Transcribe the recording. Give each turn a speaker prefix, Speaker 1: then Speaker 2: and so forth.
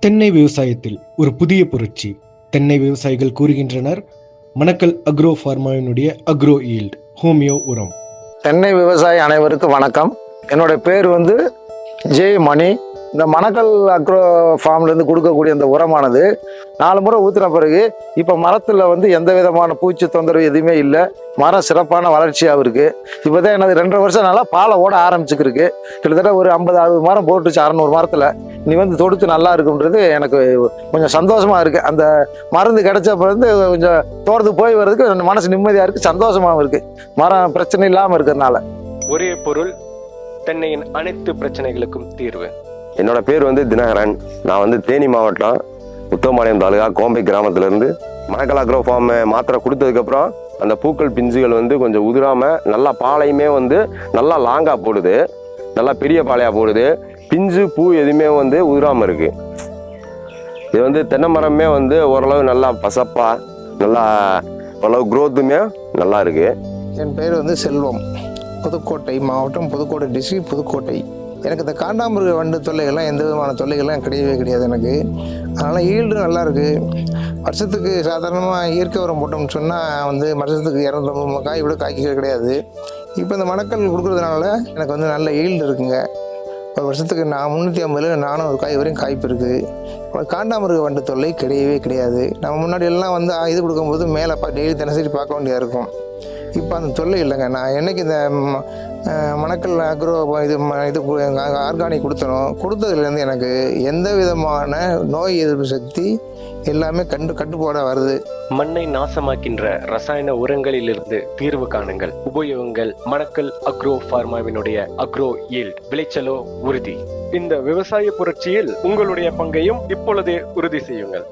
Speaker 1: தென்னை விவசாயத்தில் ஒரு புதிய புரட்சி. தென்னை விவசாயிகள் கூறுகின்றனர் மணக்கல் அக்ரோ ஃபார்மாவினுடைய அக்ரோ ஈல்ட் ஹோமியோ உரம்.
Speaker 2: தென்னை விவசாயி அனைவருக்கும் வணக்கம். என்னோட பேர் வந்து ஜே மணி. இந்த மணக்கல் அக்ரோ ஃபார்ம்லேருந்து கொடுக்கக்கூடிய அந்த உரமானது நாலு முறை ஊற்றின பிறகு இப்போ மரத்தில் வந்து எந்த விதமான பூச்சி தொந்தரவு எதுவுமே இல்லை. மரம் சிறப்பான வளர்ச்சியாகவும் இருக்குது இப்போ தான் எனது ரெண்டரை வருஷம் நல்லா பாலை ஓட ஆரம்பிச்சுக்கிருக்கு. கிட்டத்தட்ட ஒரு ஐம்பது அறுபது மரம் போட்டுச்சு அறநூறு மரத்தில். நீ வந்து தொடுத்து நல்லா இருக்குன்றது எனக்கு கொஞ்சம் சந்தோஷமாக இருக்குது அந்த மருந்து கிடைச்ச பிறந்து கொஞ்சம் தோறது போய் வர்றதுக்கு மனசு நிம்மதியாக இருக்குது சந்தோஷமாகவும் இருக்குது மரம் பிரச்சனை இல்லாமல் இருக்கிறதுனால.
Speaker 3: ஒரே பொருள் தென்னையின் அனைத்து பிரச்சனைகளுக்கும் தீர்வு.
Speaker 4: என்னோட பேர் வந்து தினகரன். நான் வந்து தேனி மாவட்டம் உத்தமபாளையம் தாலுகா கோம்பை கிராமத்திலேருந்து மணக்கலா அக்ரோ ஃபார்ம் மாத்திரை கொடுத்ததுக்கப்புறம் அந்த பூக்கள் பிஞ்சுகள் வந்து கொஞ்சம் உதிராமல் நல்லா பாலையுமே வந்து நல்லா லாங்காக போடுது. நல்லா பெரிய பாலையாக போடுது. பிஞ்சு பூ எதுவுமே வந்து உதிராமல் இருக்குது இது வந்து தென்னை மரமே வந்து ஓரளவு நல்லா பசப்பாக நல்லா ஓரளவு க்ரோத்துமே நல்லா இருக்குது
Speaker 5: என் பேர் வந்து செல்வம். புதுக்கோட்டை மாவட்டம் புதுக்கோட்டை டிஸ்ட்ரிக்ட் புதுக்கோட்டை. எனக்கு இந்த காண்டாமிருக வண்டு தொல்லைகள்லாம் எந்த விதமான தொல்லைகள்லாம் கிடையவே கிடையாது எனக்கு. அதனால் ஈல்டு நல்லாயிருக்கு வருஷத்துக்கு சாதாரணமாக இயற்கை உரம் போட்டோம்னு சொன்னால் வந்து வருஷத்துக்கு இரநூத்தம்பது காய் விட காய்க்கிறது கிடையாது. இப்போ இந்த மணக்கல் கொடுக்குறதுனால எனக்கு வந்து நல்ல ஈல்டு இருக்குங்க. ஒரு வருஷத்துக்கு நான் முந்நூற்றி ஐம்பதுல நானூறு காய் வரையும் காய்ப்பு இருக்குது இப்போ காண்டாமிருக வண்டு தொல்லை கிடையவே கிடையாது. நம்ம முன்னாடி எல்லாம் வந்து இது கொடுக்கும்போது மேலே பா டெய்லி தினசரி பார்க்க வேண்டியதாக இருக்கும். இப்போ அந்த தொல்லை இல்லைங்க. நான் என்னைக்கு இந்த மணக்கல் அக்ரோ இது ம- இது ஆர்கானிக் கொடுத்தனோ கொடுத்ததுலேருந்து எனக்கு எந்த விதமான நோய் எதிர்ப்பு சக்தி எல்லாமே கண்டு கட்டுப்பாடாக வருது.
Speaker 3: மண்ணை நாசமாக்கின்ற ரசாயன உரங்களிலிருந்து தீர்வு காணுங்கள். உபயோகங்கள் மணக்கல் அக்ரோ ஃபார்மாவினுடைய அக்ரோ ஈல்ட். விளைச்சலோ உறுதி. இந்த விவசாய புரட்சியில் உங்களுடைய பங்கையும் இப்பொழுதே உறுதி செய்யுங்கள்.